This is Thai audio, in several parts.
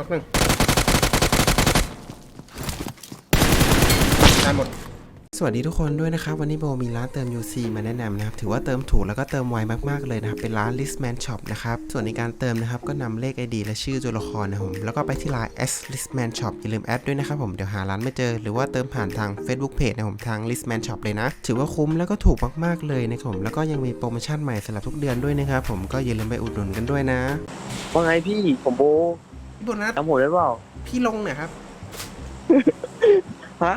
น็อกหนึ่งตายหมด สวัสดีทุกคนด้วยนะครับ วันนี้โบมีร้านเติม UC มาแนะนำนะครับ ถือว่าเติมถูกแล้วก็เติมไวมากๆเลยนะครับ เป็นร้าน Listman Shop นะครับ ส่วนในการเติมนะครับ ก็นำเลข ID และชื่อตัวละครนะครับผมแล้วก็ไปที่ไลน์ S Listman Shop อย่าลืมแอดด้วยนะครับผม เดี๋ยวหาร้านไม่เจอ หรือว่าเติมผ่านทาง Facebook Page นะครับผมทาง Listman Shop เลยนะ ถือว่าคุ้มแล้วก็ถูกมากๆเลยนะครับผม แล้วก็ยังมีโปรโมชั่นใหม่สำหรับทุกเดือนด้วยนะครับผม ก็อย่าลืมไปอุดหนุนกันด้วยนะ ว่าไงพี่ผมโบพี่ โบนัสจำผมได้เปล่าพี่ลงหน่อยครับ ฮะ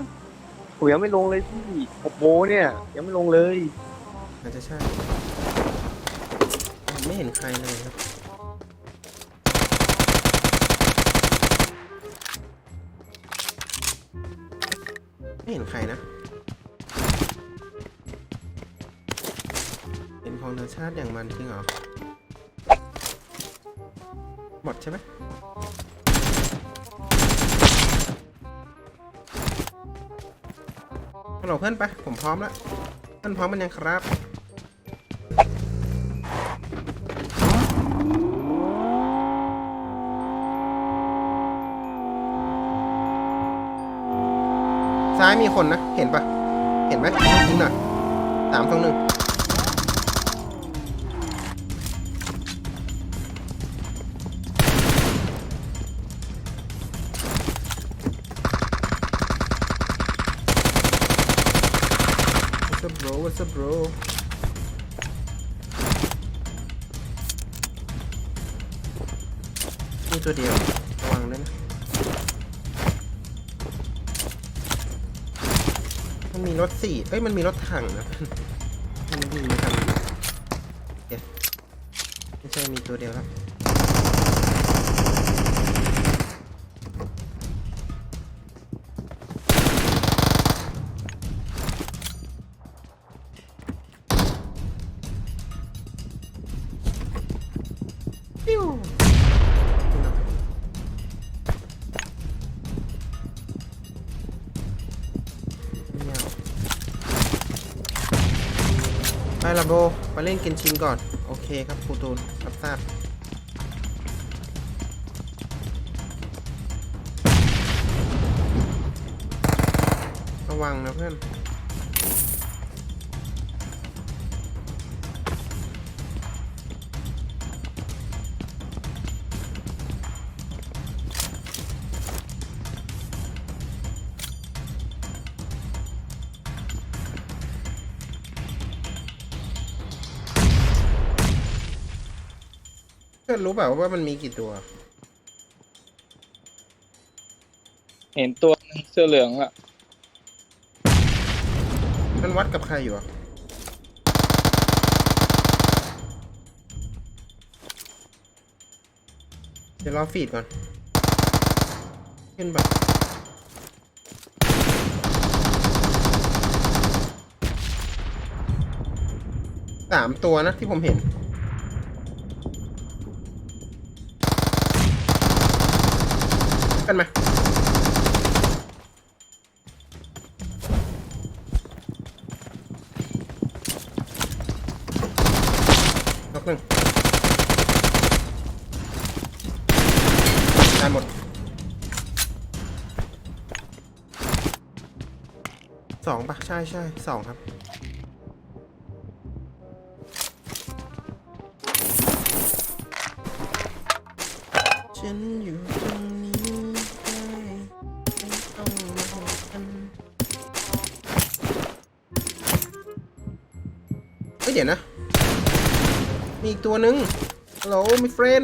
ผมยังไม่ลงเลยพี่ผมโบเนี่ย ยังไม่ลงเลยอาจจะใช่ผมไม่เห็นใครเลยครับ ไม่เห็นใครนะ เป็นพองธรรมชาติอย่างมันจริงเหรอ หมดใช่ไหมฮัลโหลเพื่อนไปผมพร้อมแล้วเพื่อนพร้อมมันยังครับซ้ายมีคนนะ เห็นปะเห็นไหมยิงหน่อยสามสองหนึ่ง นี่ตัวเดียว ระวังด้วยนะมันมีรถสี่เอ้ย มันมีรถถังนะมันวิ่งมาทางนี้เดี๋ยวไม่ใช่มีตัวเดียวแล้ว ลาโบมาเล่นเกนชินก่อน โอเคครับครูตูนรับทราบระวังนะเพื่อน พื่อนรู้เปล่าว่ามันมีกี่ตัว เห็นตัวหนึ่งเสื้อเหลืองอะมันวัดกับใครอยู่อะเดี๋ยวรอฟีดก่อน ขึ้นแบบสามตัวนะที่ผมเห็น กันมานกหนึ่งตายหมดสองปะใช่ใช่สองครับฉันอยู่ เดี๋ยวนะ มีอีกตัวหนึ่งฮัลโหลมีเฟรน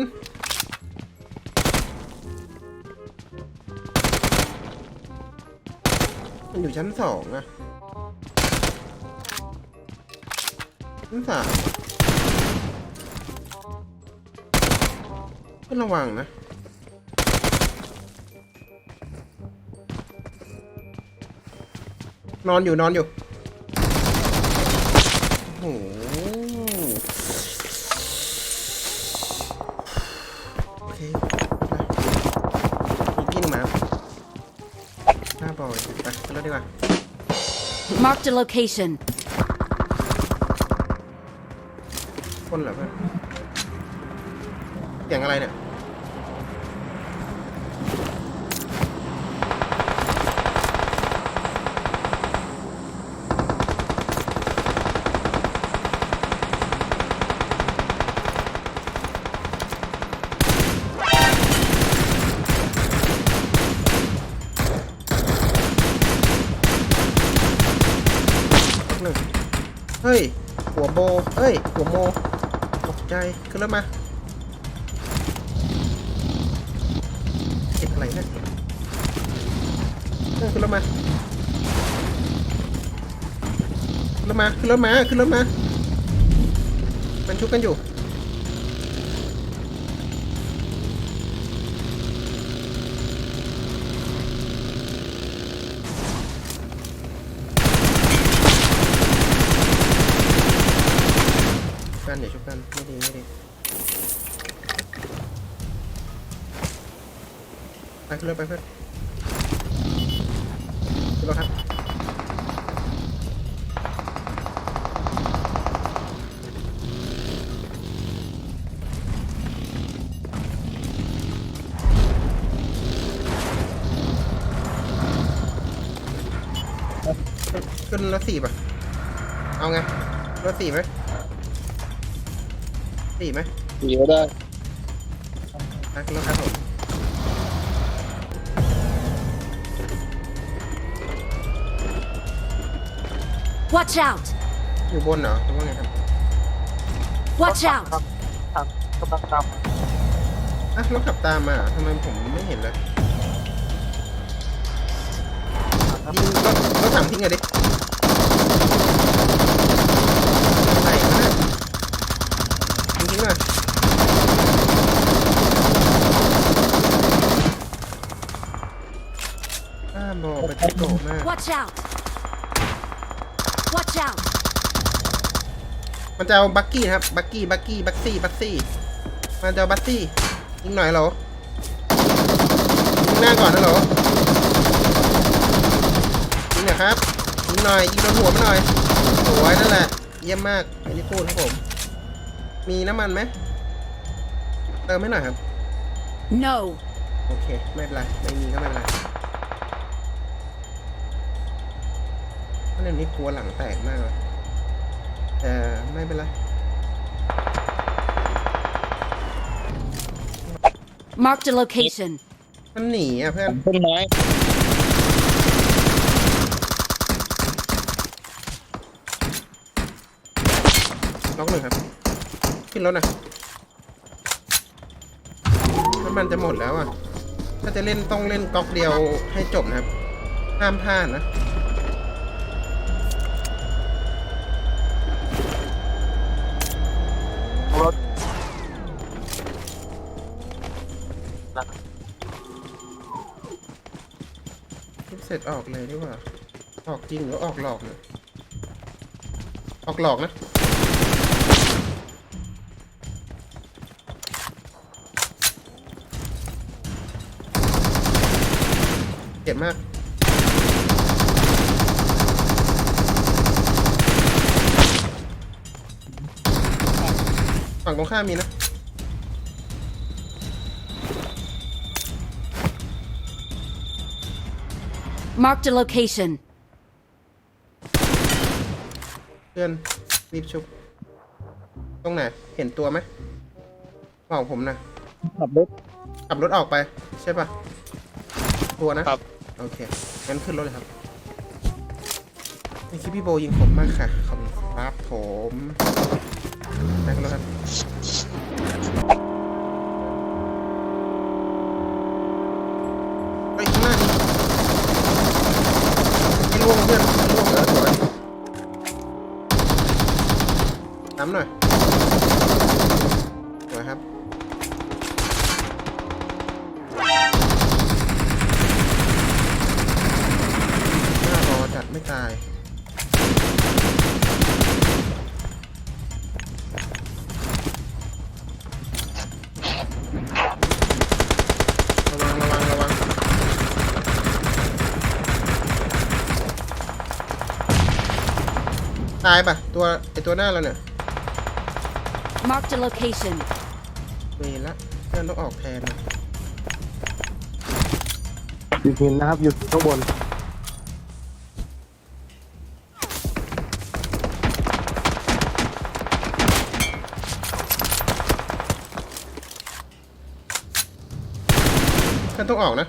มันอยู่ชั้นสองอะชั้นสามก็ระวังนะนอนอยู่นอนอยู่ โอ้โหโอเคไปอีกที่หนึ่งมาหน้าบอยไปขึ้นรถดีกว่า Marked a location. คนเหรอเพื่อนเสียงอะไรเนี่ย รถมาขึ้นรถมาขึ้นรถมามันชุบกันอยู่กันอย่าชุบกันไม่ดีไม่ดีไปขึ้นรถไปเพื่อนขึ้น นรถสี่ป่ะ เอาไง รถสี่ไหมสี่ไหมเดี๋ยวได้ไปขึ้นรถครับผม Watch out! อยู่บนเหรอหรือว่าไงครับ Watch out! ครับทางกำลังตามอะรถขับตามมาเหรอทำไมผมไม่เห็นเลย ทิ้งเลยดิใส่มากยิงทิ้งเลยอ้าบอกไปที่โตมาก Watch out! Watch out! มันจะเอาบักกี้นะครับ บักกี้ บักกี้ บักซี่ บักซี่ มันจะเอาบักซี่ยิงหน่อยเหรอยิงหน้าก่อนนะเหรอยิงหน่อย ครับยิงหน่อยยิงโดนหัวมันหน่อยสวยนั่นแหละ เยี่ยมมากอันนี้พูดครับผม มีน้ำมันไหมเติมให้หน่อยครับ No! โอเค ไม่เป็นไร ไม่มีก็ไม่เป็นไรเพราะเดี๋ยวนี้กลัวหลังแตกมากเลยแต่ไม่เป็นไร Marked a location. มันหนีอะเพื่อน ต้นไม้ ล็อกหนึ่งครับ ขึ้นรถหนะน้ำมันจะหมดแล้วอะ ถ้าจะเล่นต้องเล่นก๊อกเดียวให้จบนะครับ ห้ามพลาดนะรถเสร็จออกเลยดีกว่า ออกจริงหรือออกหลอกเนี่ยออกหลอกนะ เจ็บมาก ฝั่งตรงข้ามมีนะ Marked a location. เพื่อนรีบชุบ ตรงไหน เห็นตัวไหมบอกผมนะ ขับรถขับรถออกไป ใช่ปะตัวนะครับ โอเค งั้นขึ้นรถเลยครับนี่คลิปพี่โบยิงผมมากค่ะ ขอบคุณครับผมไปกันแล้วครับ ตายปะตัวไอตัวหน้าเราเนี่ย Marked a location. เวรละเพื่อนต้องออกแทนนะอยู่หินนะครับอยู่ข้างบนเพื่อนต้องออกนะ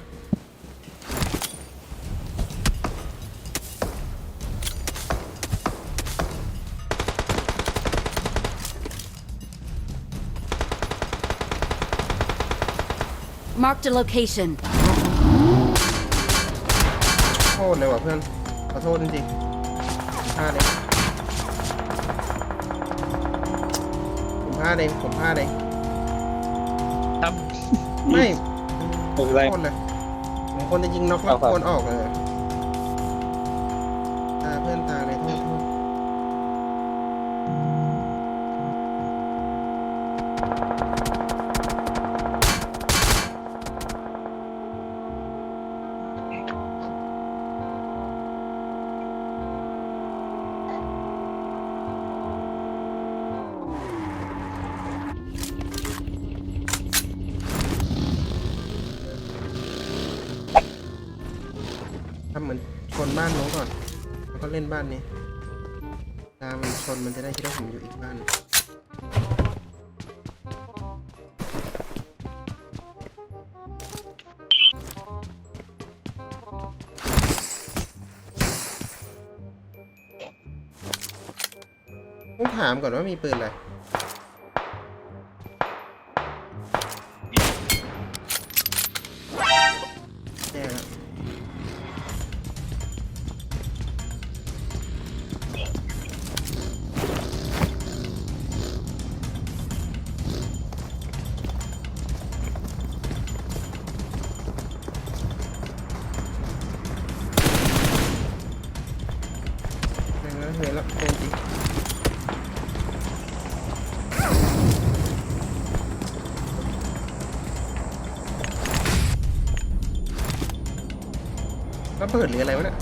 Marked a location. โทษเลยว่ะเพื่อนขอโทษจริงๆพลาดเองผมพลาดเองผมพลาดเองทไม่ำไม่เป็นไร โทษเลยผมควรจะยิงน็อกแล้วเอาครับควรออกเลย ทำเหมือนชนบ้านน้องก่อน แล้วก็เล่นบ้านนี้ตามันชนมันจะได้คิดว่าผมอยู่อีกบ้านต้องถามก่อนว่ามีปืนอะไร เบิดหรืออะไรวะเนี่ย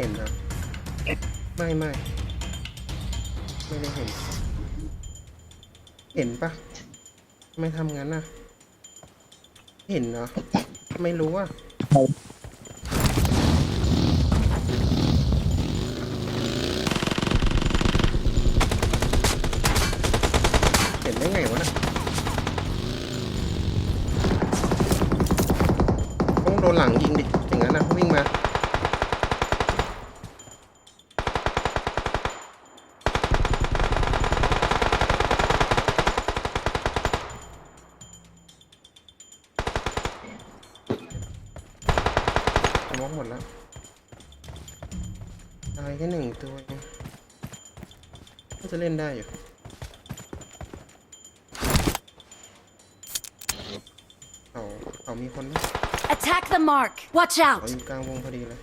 เห็นเหรอไม่ไม่ไม่ได้เห็น เห็นปะไม่ทำงั้นนะเห็นเหรอไม่รู้อะเห็นได้ไงวะน่ะ เล่นได้อยู่เขาเขามีคนไหม Attack the mark. Watch เขา out. อยู่กลางวงพอดีเลย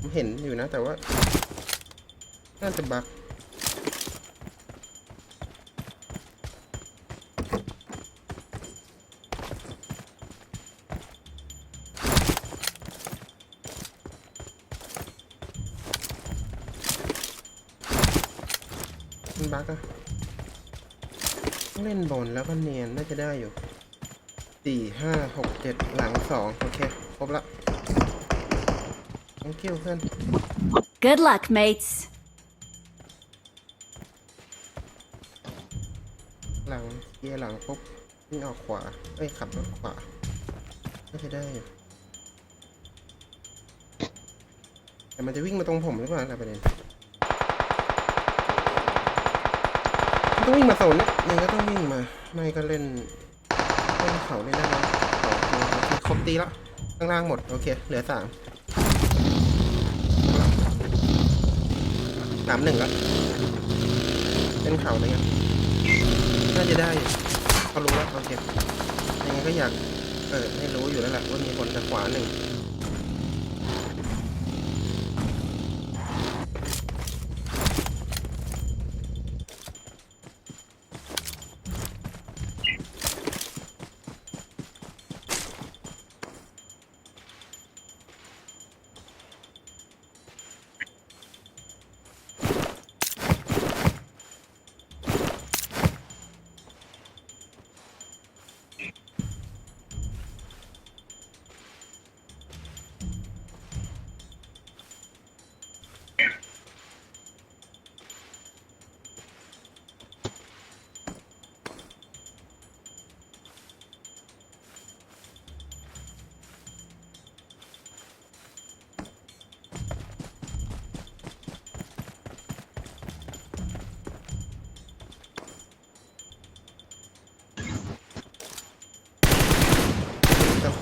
ผมเห็นอยู่นะแต่ว่า น่าจะบัก เล่นบอลแล้วก็เนียนน่าจะได้อยู่สี่ห้าหกเจ็ดหลังสองโอเค ครบละ thank you เพื่อน Good luck, mates. หลังเกียร์หลังปุ๊บวิ่งออกขวา เอ้ย ขับรถขวา น่าจะได้อยู่แต่มันจะวิ่งมาตรงผมหรือเปล่าอะไรประเด็น ต้องวิ่งมาโซนเนี้ยยังก็ต้องวิ่งมาไม่ก็เล่นเล่นเขาเล่นได้แล้วครบตีแล้วข้างล่างหมด โอเค เหลือสามสามหนึ่งแล้วเล่นเขาเลยกันน่าจะได้เขารู้แล้วโอเคยังไงก็อยากเปิดให้รู้อยู่แล้วแหละว่ามีคนจากขวาหนึ่ง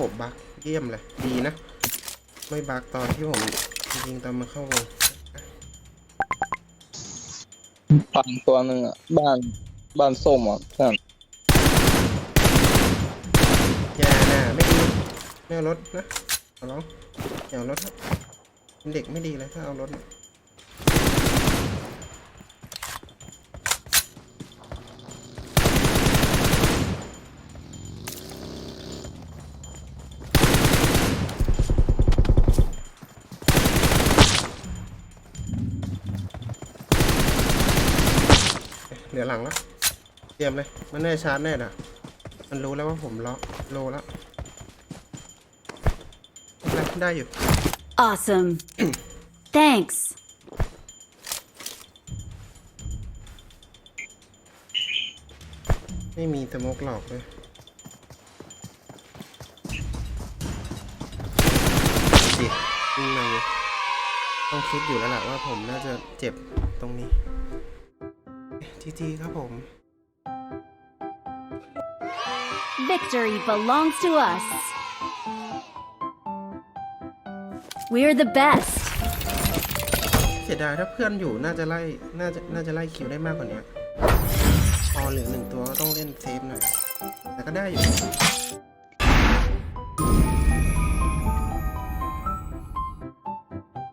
ตะขบบักเยี่ยมเลย ดีนะ ไม่บักตอนที่ผมยิงตอนมาเข้าวงฝั่งตัวหนึ่งอะ บ้านบ้านส้มอะเพื่อนอย่าน่ะไม่ดีไม่เอารถนะขอร้องอย่าเอารถนะเป็นเด็กไม่ดีเลยถ้าเอารถนะ เหลือหลังแล้วเตรียมเลย มันแน่ชาร์จแน่น่ะ มันรู้แล้วว่าผมล็อกโลแล้วไม่เป็นไรได้อยู่ Awesome. Thanks. ไม่มีสโมกหลอกเลยดิวิ่งมาอยู่ต้องคิดอยู่แล้วแหละว่าผมน่าจะเจ็บตรงนี้ ทีทีครับผม Victory belongs to us. We're the best. เสียดายถ้าเพื่อนอยู่น่าจะไล่น่าจะน่าจะไล่คิวได้มากกว่านี้พอเหลือหนึ่งตัวก็ต้องเล่นเซฟหน่อยแต่ก็ได้อยู่